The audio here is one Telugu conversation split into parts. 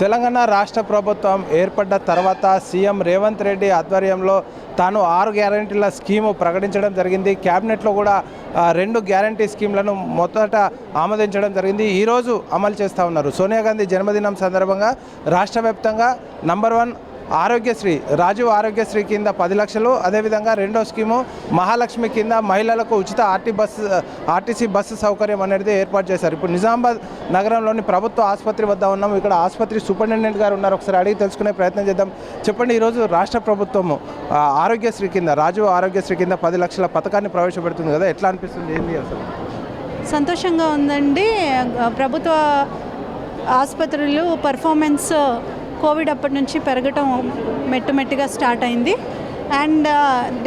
తెలంగాణ రాష్ట్ర ప్రభుత్వం ఏర్పడ్డ తర్వాత సీఎం రేవంత్ రెడ్డి ఆధ్వర్యంలో తాను ఆరు గ్యారంటీల స్కీము ప్రకటించడం జరిగింది. క్యాబినెట్లో కూడా రెండు గ్యారంటీ స్కీమ్లను మొదట ఆమోదించడం జరిగింది. ఈరోజు అమలు చేస్తూ ఉన్నారు. సోనియా గాంధీ జన్మదినం సందర్భంగా రాష్ట్ర వ్యాప్తంగా నంబర్ వన్ ఆరోగ్యశ్రీ రాజీవ్ ఆరోగ్యశ్రీ కింద పది లక్షలు అదేవిధంగా రెండో స్కీము మహాలక్ష్మి కింద మహిళలకు ఉచిత ఆర్టీ బస్సు ఆర్టీసీ బస్సు సౌకర్యం అనేది ఏర్పాటు చేశారు. ఇప్పుడు నిజామాబాద్ నగరంలోని ప్రభుత్వ ఆసుపత్రి వద్ద ఉన్నాం ఇక్కడ ఆసుపత్రి సూపరింటెండెంట్ గారు ఉన్నారు. ఒకసారి అడిగి తెలుసుకునే ప్రయత్నం చేద్దాం. చెప్పండి ఈరోజు రాష్ట్ర ప్రభుత్వము ఆరోగ్యశ్రీ కింద రాజీవ్ ఆరోగ్యశ్రీ కింద పది లక్షల పథకాన్ని ప్రవేశపెడుతుంది కదా. ఎట్లా అనిపిస్తుంది? ఏంటి అసలు? సంతోషంగా ఉందండి. ప్రభుత్వ ఆసుపత్రులు పర్ఫార్మెన్స్ కోవిడ్ అప్పటి నుంచి పెరగటం మెట్టుమెట్టుగా స్టార్ట్ అయింది. అండ్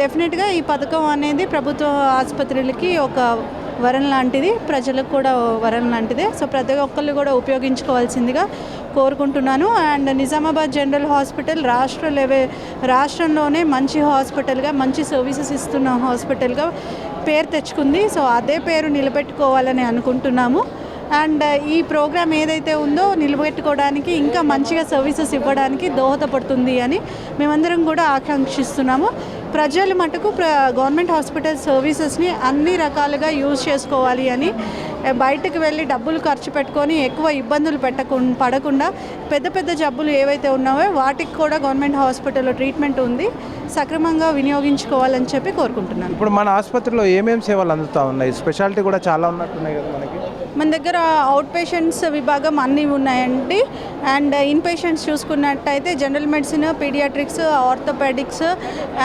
డెఫినెట్గా ఈ పథకం అనేది ప్రభుత్వ ఆసుపత్రులకి ఒక వరం లాంటిది ప్రజలకు కూడా వరం లాంటిదే. సో ప్రతి ఒక్కళ్ళు కూడా ఉపయోగించుకోవాల్సిందిగా కోరుకుంటున్నాను. అండ్ నిజామాబాద్ జనరల్ హాస్పిటల్ రాష్ట్ర లెవెల్ రాష్ట్రంలోనే మంచి హాస్పిటల్గా మంచి సర్వీసెస్ ఇస్తున్న హాస్పిటల్గా పేరు తెచ్చుకుంది. సో అదే పేరు నిలబెట్టుకోవాలని అనుకుంటున్నాము. అండ్ ఈ ప్రోగ్రామ్ ఏదైతే ఉందో నిలబెట్టుకోవడానికి ఇంకా మంచిగా సర్వీసెస్ ఇవ్వడానికి దోహదపడుతుంది అని మేమందరం కూడా ఆకాంక్షిస్తున్నాము. ప్రజలు మటుకు ప్ర గవర్నమెంట్ హాస్పిటల్ సర్వీసెస్ని అన్ని రకాలుగా యూజ్ చేసుకోవాలి అని బయటకు వెళ్ళి డబ్బులు ఖర్చు పెట్టుకొని ఎక్కువ ఇబ్బందులు పెట్టకుండా పడకుండా పెద్ద పెద్ద జబ్బులు ఏవైతే ఉన్నావో వాటికి కూడా గవర్నమెంట్ హాస్పిటల్లో ట్రీట్మెంట్ ఉంది. సక్రమంగా వినియోగించుకోవాలని చెప్పి కోరుకుంటున్నాను. ఇప్పుడు మన ఆసుపత్రిలో ఏమేమి సేవలు అందుతూ ఉన్నాయి? స్పెషాలిటీ కూడా చాలా ఉన్నట్టున్నాయి కదా మనకి. మన దగ్గర అవుట్ పేషెంట్స్ విభాగం అన్నీ ఉన్నాయండి. అండ్ ఇన్ పేషెంట్స్ చూసుకున్నట్టయితే general medicine pediatrics orthopedics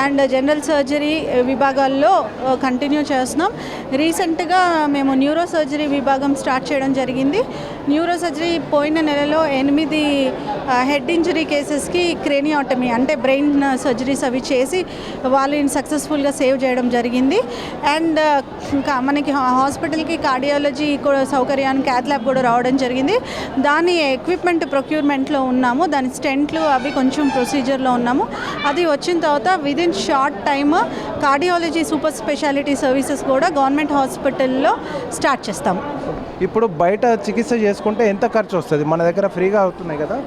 and general surgery విభాగాల్లో కంటిన్యూ చేస్తున్నాం. రీసెంట్గా మేము న్యూరో సర్జరీ విభాగం స్టార్ట్ చేయడం జరిగింది. న్యూరో సర్జరీ పోయిన నెలలో ఎనిమిది హెడ్ ఇంజరీ కేసెస్కి క్రేనియాటమీ అంటే బ్రెయిన్ సర్జరీస్ అవి చేసి వాళ్ళని సక్సెస్ఫుల్గా సేవ్ చేయడం జరిగింది. అండ్ ఇంకా మనకి హాస్పిటల్కి కార్డియాలజీ కూడా సౌకర్యానికి క్యాత్ ల్యాబ్ కూడా రావడం జరిగింది. దాని ఎక్విప్మెంట్ ప్రొక్యూర్మెంట్లో ఉన్నాము. దాని స్టెంట్లు అవి కొంచెం ప్రొసీజర్లో ఉన్నాము. అది వచ్చిన తర్వాత within short time cardiology super specialty services కూడా గవర్నమెంట్ హాస్పిటల్లో స్టార్ట్ చేస్తాము. ఇప్పుడు బయట చికిత్స చేసుకుంటే ఎంత ఖర్చు వస్తుంది? మన దగ్గర ఫ్రీగా అవుతున్నాయి కదా?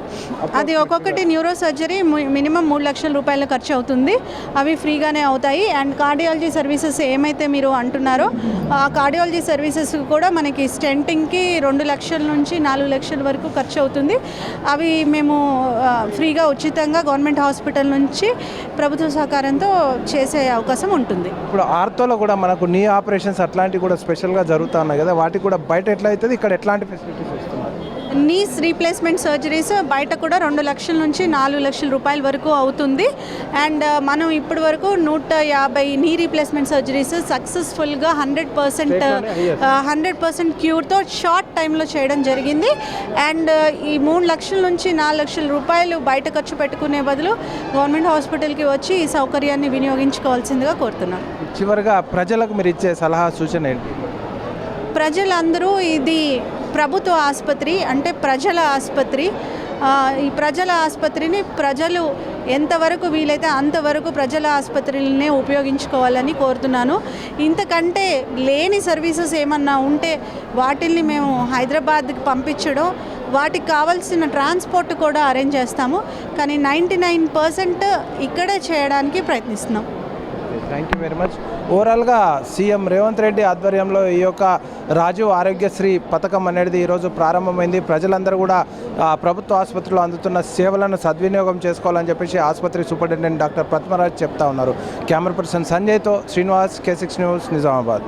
అది ఒక్కొక్కటి న్యూరో సర్జరీ మినిమం మూడు లక్షల రూపాయల ఖర్చు అవుతుంది. అవి ఫ్రీగానే అవుతాయి. అండ్ కార్డియాలజీ సర్వీసెస్ ఏమైతే మీరు అంటున్నారో ఆ కార్డియాలజీ సర్వీసెస్ కూడా మనకి రెంటింగ్కి రెండు లక్షల నుంచి నాలుగు లక్షల వరకు ఖర్చు అవుతుంది అవి మేము ఫ్రీగా ఉచితంగా గవర్నమెంట్ హాస్పిటల్ నుంచి ప్రభుత్వ సహకారంతో చేసే అవకాశం ఉంటుంది. ఇప్పుడు ఆర్తోలో కూడా మనకు నీ ఆపరేషన్స్ అట్లాంటివి కూడా స్పెషల్గా జరుగుతున్నాయి కదా వాటికి కూడా బయట ఎట్లా అవుతుంది? ఇక్కడ ఎట్లాంటి ఫెసిలిటీస్ ఇస్తున్నారు నీస్ రీప్లేస్మెంట్ సర్జరీస్ బయట కూడా రెండు లక్షల నుంచి నాలుగు లక్షల రూపాయల వరకు అవుతుంది. అండ్ మనం ఇప్పటి వరకు నూట యాభై నీ రీప్లేస్మెంట్ సర్జరీస్ సక్సెస్ఫుల్గా హండ్రెడ్ పర్సెంట్. హండ్రెడ్ పర్సెంట్ క్యూర్తో షార్ట్ టైంలో చేయడం జరిగింది. అండ్ ఈ మూడు లక్షల నుంచి నాలుగు లక్షల రూపాయలు బయట ఖర్చు పెట్టుకునే బదులు గవర్నమెంట్ హాస్పిటల్కి వచ్చి ఈ సౌకర్యాన్ని వినియోగించుకోవాల్సిందిగా కోరుతున్నాను చివరిగా ప్రజలకు మీరు ఇచ్చే సలహా సూచన ఏంటి? ప్రజలందరూ ఇది ప్రభుత్వ ఆసుపత్రి అంటే ప్రజల ఆసుపత్రి. ఈ ప్రజల ఆసుపత్రిని ప్రజలు ఎంతవరకు వీలైతే అంతవరకు ప్రజల ఆసుపత్రులనే ఉపయోగించుకోవాలని కోరుతున్నాను. ఇంతకంటే లేని సర్వీసెస్ ఏమన్నా ఉంటే వాటిల్ని మేము హైదరాబాద్కి పంపించడం వాటికి కావాల్సిన ట్రాన్స్పోర్ట్ కూడా అరేంజ్ చేస్తాము. కానీ నైంటీ నైన్ పర్సెంట్ ఇక్కడే చేయడానికి ప్రయత్నిస్తున్నాం. థ్యాంక్ యూ వెరీ మచ్ ఓవరాల్గా సీఎం రేవంత్ రెడ్డి ఆధ్వర్యంలో ఈ యొక్క రాజు ఆరోగ్యశ్రీ పథకం అనేది ఈరోజు ప్రారంభమైంది. ప్రజలందరూ కూడా ప్రభుత్వ ఆసుపత్రిలో అందుతున్న సేవలను సద్వినియోగం చేసుకోవాలని చెప్పేసి ఆసుపత్రి సూపరింటెండెంట్ డాక్టర్ పద్మరాజ్ చెప్తా ఉన్నారు. Camera person సంజయ్తో Srinivas K six news Nizamabad.